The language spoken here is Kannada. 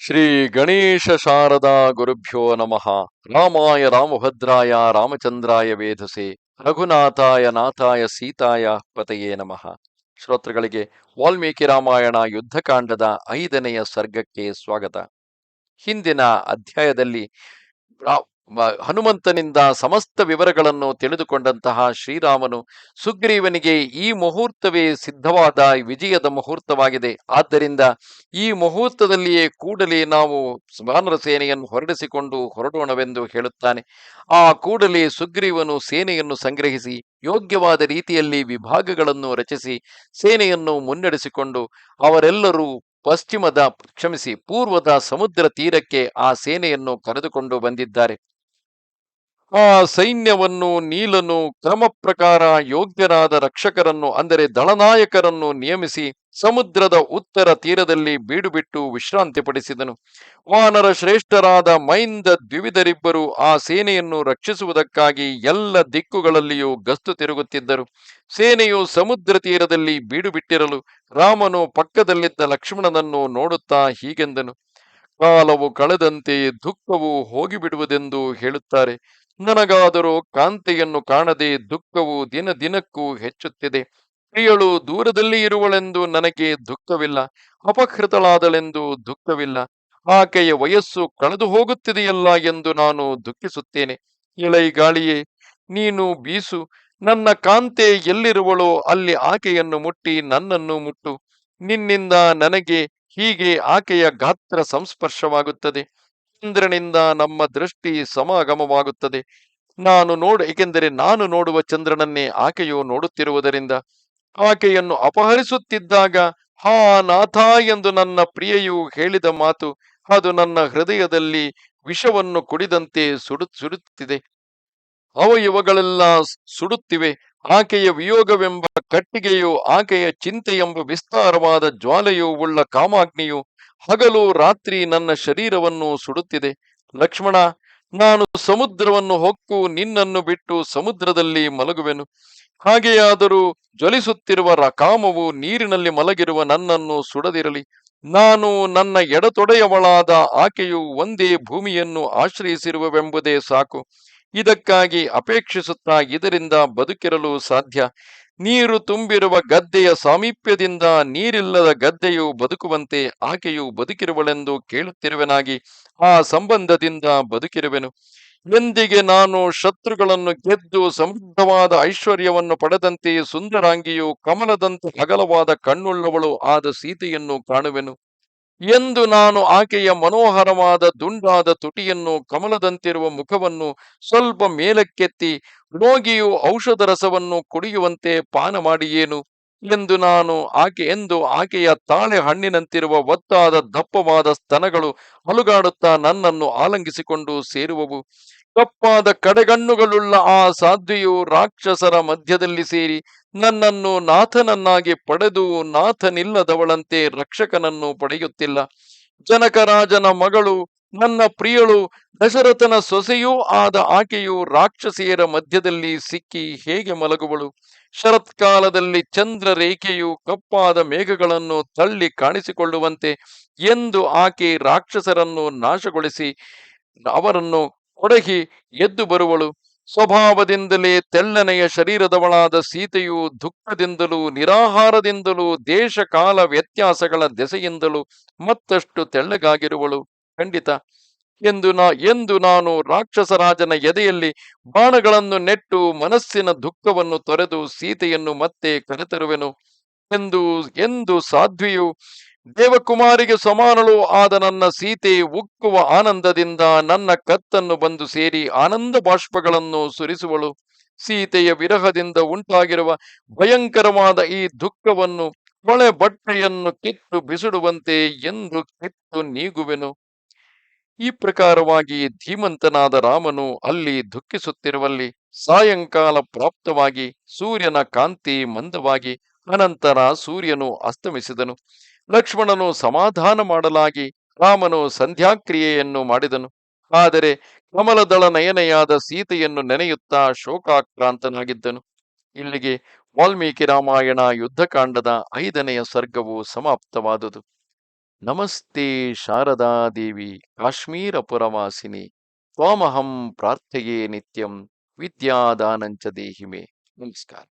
ಶ್ರೀ ಗಣೇಶ ಶಾರದಾ ಗುರುಭ್ಯೋ ನಮಃ. ರಾಮಾಯ ರಾಮಭದ್ರಾಯ ರಾಮಚಂದ್ರಾಯ ವೇಧಸೆ ರಘುನಾಥಾಯ ನಾಥಾಯ ಸೀತಾಯ ಪತಯೇ ನಮಃ. ಶ್ರೋತೃಗಳಿಗೆ ವಾಲ್ಮೀಕಿ ರಾಮಾಯಣ ಯುದ್ಧಕಾಂಡದ ಐದನೆಯ ಸರ್ಗಕ್ಕೆ ಸ್ವಾಗತ. ಹಿಂದಿನ ಅಧ್ಯಾಯದಲ್ಲಿ ಹನುಮಂತನಿಂದ ಸಮಸ್ತ ವಿವರಗಳನ್ನು ತಿಳಿದುಕೊಂಡಂತಹ ಶ್ರೀರಾಮನು ಸುಗ್ರೀವನಿಗೆ ಈ ಮುಹೂರ್ತವೇ ಸಿದ್ಧವಾದ ವಿಜಯದ ಮುಹೂರ್ತವಾಗಿದೆ. ಆದ್ದರಿಂದ ಈ ಮುಹೂರ್ತದಲ್ಲಿಯೇ ಕೂಡಲೇ ನಾವು ವಾನರ ಸೇನೆಯನ್ನು ಹೊರಡಿಸಿಕೊಂಡು ಹೊರಡೋಣವೆಂದು ಹೇಳುತ್ತಾನೆ. ಆ ಕೂಡಲೇ ಸುಗ್ರೀವನು ಸೇನೆಯನ್ನು ಸಂಗ್ರಹಿಸಿ, ಯೋಗ್ಯವಾದ ರೀತಿಯಲ್ಲಿ ವಿಭಾಗಗಳನ್ನು ರಚಿಸಿ, ಸೇನೆಯನ್ನು ಮುನ್ನಡೆಸಿಕೊಂಡು ಅವರೆಲ್ಲರೂ ಪಶ್ಚಿಮದ, ಕ್ಷಮಿಸಿ, ಪೂರ್ವದ ಸಮುದ್ರ ತೀರಕ್ಕೆ ಆ ಸೇನೆಯನ್ನು ಕರೆದುಕೊಂಡು ಬಂದಿದ್ದಾರೆ. ಆ ಸೈನ್ಯವನ್ನು, ನೀಲನು ಕ್ರಮ ಪ್ರಕಾರ ಯೋಗ್ಯರಾದ ರಕ್ಷಕರನ್ನು, ಅಂದರೆ ದಳನಾಯಕರನ್ನು ನಿಯಮಿಸಿ ಸಮುದ್ರದ ಉತ್ತರ ತೀರದಲ್ಲಿ ಬೀಡುಬಿಟ್ಟು ವಿಶ್ರಾಂತಿ ಪಡಿಸಿದನು ವಾನರ ಶ್ರೇಷ್ಠರಾದ ಮೈಂದ ದ್ವಿವಿಧರಿಬ್ಬರು ಆ ಸೇನೆಯನ್ನು ರಕ್ಷಿಸುವುದಕ್ಕಾಗಿ ಎಲ್ಲ ದಿಕ್ಕುಗಳಲ್ಲಿಯೂ ಗಸ್ತು ತಿರುಗುತ್ತಿದ್ದರು. ಸೇನೆಯು ಸಮುದ್ರ ತೀರದಲ್ಲಿ ಬೀಡುಬಿಟ್ಟಿರಲು ರಾಮನು ಪಕ್ಕದಲ್ಲಿದ್ದ ಲಕ್ಷ್ಮಣನನ್ನು ನೋಡುತ್ತಾ ಹೀಗೆಂದನು. ಕಾಲವು ಕಳೆದಂತೆ ದುಃಖವು ಹೋಗಿಬಿಡುವುದೆಂದು ಹೇಳುತ್ತಾರೆ. ನನಗಾದರೂ ಕಾಂತೆಯನ್ನು ಕಾಣದೆ ದುಃಖವು ದಿನ ದಿನಕ್ಕೂ ಹೆಚ್ಚುತ್ತಿದೆ. ಪ್ರಿಯಳು ದೂರದಲ್ಲಿ ಇರುವಳೆಂದು ನನಗೆ ದುಃಖವಿಲ್ಲ ಅಪಕೃತಳಾದಳೆಂದು ದುಃಖವಿಲ್ಲ. ಆಕೆಯ ವಯಸ್ಸು ಕಳೆದು ಹೋಗುತ್ತಿದೆಯಲ್ಲ ಎಂದು ನಾನು ದುಃಖಿಸುತ್ತೇನೆ. ಎಳೈ ಗಾಳಿಯೇ, ನೀನು ಬೀಸು, ನನ್ನ ಕಾಂತೆ ಎಲ್ಲಿರುವಳೋ ಅಲ್ಲಿ ಆಕೆಯನ್ನು ಮುಟ್ಟಿ ನನ್ನನ್ನು ಮುಟ್ಟು. ನಿನ್ನಿಂದ ನನಗೆ ಹೀಗೆ ಆಕೆಯ ಗಾತ್ರ ಸಂಸ್ಪರ್ಶವಾಗುತ್ತದೆ. ಚಂದ್ರನಿಂದ ನಮ್ಮ ದೃಷ್ಟಿ ಸಮಾಗಮವಾಗುತ್ತದೆ. ನಾನು ನೋಡ, ಏಕೆಂದರೆ ನಾನು ನೋಡುವ ಚಂದ್ರನನ್ನೇ ಆಕೆಯು ನೋಡುತ್ತಿರುವುದರಿಂದ ಆಕೆಯನ್ನು ಅಪಹರಿಸುತ್ತಿದ್ದಾಗ, ಹಾ, ನಾಥ ಎಂದು ನನ್ನ ಪ್ರಿಯೆಯು ಹೇಳಿದ ಮಾತು ಅದು ನನ್ನ ಹೃದಯದಲ್ಲಿ ವಿಷವನ್ನು ಕುಡಿದಂತೆ ಸುಡು, ಸುಡುತ್ತಿದೆ. ಅವಯವಗಳೆಲ್ಲ ಸುಡುತ್ತಿವೆ. ಆಕೆಯ ವಿಯೋಗವೆಂಬ ಕಟ್ಟಿಗೆಯು ಆಕೆಯ ಚಿಂತೆ ಎಂಬ ವಿಸ್ತಾರವಾದ ಜ್ವಾಲೆಯು ಉಳ್ಳ ಕಾಮಾಗ್ನಿಯು ಹಗಲು ರಾತ್ರಿ ನನ್ನ ಶರೀರವನ್ನು ಸುಡುತ್ತಿದೆ. ಲಕ್ಷ್ಮಣ, ನಾನು ಸಮುದ್ರವನ್ನು ಹೊಕ್ಕು ನಿನ್ನನ್ನು ಬಿಟ್ಟು ಸಮುದ್ರದಲ್ಲಿ ಮಲಗುವೆನು. ಹಾಗೆಯಾದರೂ ಜ್ವಲಿಸುತ್ತಿರುವ ರಕಾಮವು ಕಾಮವು ನೀರಿನಲ್ಲಿ ಮಲಗಿರುವ ನನ್ನನ್ನು ಸುಡದಿರಲಿ. ನಾನು ನನ್ನ ಎಡತೊಡೆಯವಳಾದ ಆಕೆಯು ಒಂದೇ ಭೂಮಿಯನ್ನು ಆಶ್ರಯಿಸಿರುವವೆಂಬುದೇ ಸಾಕು. ಇದಕ್ಕಾಗಿ ಅಪೇಕ್ಷಿಸುತ್ತಾ ಇದರಿಂದ ಬದುಕಿರಲು ಸಾಧ್ಯ. ನೀರು ತುಂಬಿರುವ ಗದ್ದೆಯ ಸಾಮೀಪ್ಯದಿಂದ ನೀರಿಲ್ಲದ ಗದ್ದೆಯು ಬದುಕುವಂತೆ ಆಕೆಯು ಬದುಕಿರುವಳೆಂದು ಕೇಳುತ್ತಿರುವೆನಾಗಿ ಆ ಸಂಬಂಧದಿಂದ ಬದುಕಿರುವೆನು. ಎಂದಿಗೆ ನಾನು ಶತ್ರುಗಳನ್ನು ಗೆದ್ದು ಸಮೃದ್ಧವಾದ ಐಶ್ವರ್ಯವನ್ನು ಪಡೆದಂತೆ ಸುಂದರಾಂಗಿಯು ಕಮಲದಂತೆ ಅಗಲವಾದ ಕಣ್ಣುಳ್ಳವಳು ಆದ ಸೀತೆಯನ್ನು ಕಾಣುವೆನು. ಎಂದು ನಾನು ಆಕೆಯ ಮನೋಹರವಾದ ದುಂಡಾದ ತುಟಿಯನ್ನು ಕಮಲದಂತಿರುವ ಮುಖವನ್ನು ಸ್ವಲ್ಪ ಮೇಲಕ್ಕೆತ್ತಿ, ರೋಗಿಯು ಔಷಧ ರಸವನ್ನು ಕುಡಿಯುವಂತೆ ಪಾನ ಮಾಡಿಯೇನು ಎಂದು ನಾನು ಆಕೆ, ಎಂದು ಆಕೆಯ ತಾಳೆ ಹಣ್ಣಿನಂತಿರುವ ಒತ್ತಾದ ದಪ್ಪವಾದ ಸ್ತನಗಳು ಅಲುಗಾಡುತ್ತಾ ನನ್ನನ್ನು ಆಲಂಗಿಸಿಕೊಂಡು ಸೇರುವವು. ಕಪ್ಪಾದ ಕಡೆಗಣ್ಣುಗಳುಳ್ಳ ಆ ಸಾಧ್ವಿಯು ರಾಕ್ಷಸರ ಮಧ್ಯದಲ್ಲಿ ಸೇರಿ ನನ್ನನ್ನು ನಾಥನನ್ನಾಗಿ ಪಡೆದು ನಾಥನಿಲ್ಲದವಳಂತೆ ರಕ್ಷಕನನ್ನು ಪಡೆಯುತ್ತಿಲ್ಲ. ಜನಕರಾಜನ ಮಗಳು, ನನ್ನ ಪ್ರಿಯಳು, ದಶರಥನ ಸೊಸೆಯೂ ಆದ ಆಕೆಯು ರಾಕ್ಷಸಿಯರ ಮಧ್ಯದಲ್ಲಿ ಸಿಕ್ಕಿ ಹೇಗೆ ಮಲಗುವಳು? ಶರತ್ಕಾಲದಲ್ಲಿ ಚಂದ್ರ ರೇಖೆಯು ಕಪ್ಪಾದ ಮೇಘಗಳನ್ನು ತಳ್ಳಿ ಕಾಣಿಸಿಕೊಳ್ಳುವಂತೆ ಎಂದು ಆಕೆ ರಾಕ್ಷಸರನ್ನು ನಾಶಗೊಳಿಸಿ ಅವರನ್ನು ಒಡಗಿ ಎದ್ದು ಬರುವಳು. ಸ್ವಭಾವದಿಂದಲೇ ತೆಳ್ಳನೆಯ ಶರೀರದವಳಾದ ಸೀತೆಯು ದುಃಖದಿಂದಲೂ, ನಿರಾಹಾರದಿಂದಲೂ ದೇಶ ಕಾಲ ವ್ಯತ್ಯಾಸಗಳ ದೆಸೆಯಿಂದಲೂ ಮತ್ತಷ್ಟು ತೆಳ್ಳಗಾಗಿರುವಳು. ಖಂಡಿತ. ಎಂದು ನಾ, ಎಂದು ನಾನು ರಾಕ್ಷಸರಾಜನ ಎದೆಯಲ್ಲಿ ಬಾಣಗಳನ್ನು ನೆಟ್ಟು ಮನಸ್ಸಿನ ದುಃಖವನ್ನು ತೊರೆದು ಸೀತೆಯನ್ನು ಮತ್ತೆ ಕರೆತರುವೆನು. ಎಂದು ಎಂದು ಸಾಧ್ವಿಯು ದೇವಕುಮಾರಿಗೆ ಸಮಾನಳು ಆದ ನನ್ನ ಸೀತೆ ಉಕ್ಕುವ ಆನಂದದಿಂದ ನನ್ನ ಕತ್ತನ್ನು ಬಂದು ಸೇರಿ ಆನಂದ ಬಾಷ್ಪಗಳನ್ನು ಸುರಿಸುವಳು. ಸೀತೆಯ ವಿರಹದಿಂದ ಉಂಟಾಗಿರುವ ಭಯಂಕರವಾದ ಈ ದುಃಖವನ್ನು ಕೊಳೆ ಬಟ್ಟೆಯನ್ನು ಕಿತ್ತು ಬಿಸಿಡುವಂತೆ ಎಂದು ಕಿತ್ತು ನೀಗುವೆನು. ಈ ಪ್ರಕಾರವಾಗಿ ಧೀಮಂತನಾದ ರಾಮನು ಅಲ್ಲಿ ದುಃಖಿಸುತ್ತಿರುವಲ್ಲಿ ಸಾಯಂಕಾಲ ಪ್ರಾಪ್ತವಾಗಿ ಸೂರ್ಯನ ಕಾಂತಿ ಮಂದವಾಗಿ ಅನಂತರ ಸೂರ್ಯನು ಅಸ್ತಮಿಸಿದನು. ಲಕ್ಷ್ಮಣನು ಸಮಾಧಾನ ಮಾಡಲಾಗಿ ರಾಮನು ಸಂಧ್ಯಾಕ್ರಿಯೆಯನ್ನು ಮಾಡಿದನು. ಆದರೆ ಕಮಲದಳ ನಯನೆಯಾದ ಸೀತೆಯನ್ನು ನೆನೆಯುತ್ತಾ ಶೋಕಾಕ್ರಾಂತನಾಗಿದ್ದನು. ಇಲ್ಲಿಗೆ ವಾಲ್ಮೀಕಿ ರಾಮಾಯಣ ಯುದ್ಧಕಾಂಡದ ಐದನೆಯ ಸರ್ಗವು ಸಮಾಪ್ತವಾದುದು. ನಮಸ್ತೆ ಶಾರದಾದೇವಿ ದೇವಿ ಕಾಶ್ಮೀರ ಪುರವಾಸಿನಿ ತ್ವಾಮಹಂ ಪ್ರಾರ್ಥೆಯೇ ನಿತ್ಯಂ, ವಿದ್ಯಾದಾನಂಚ ದೇಹಿಮೆ. ನಮಸ್ಕಾರ.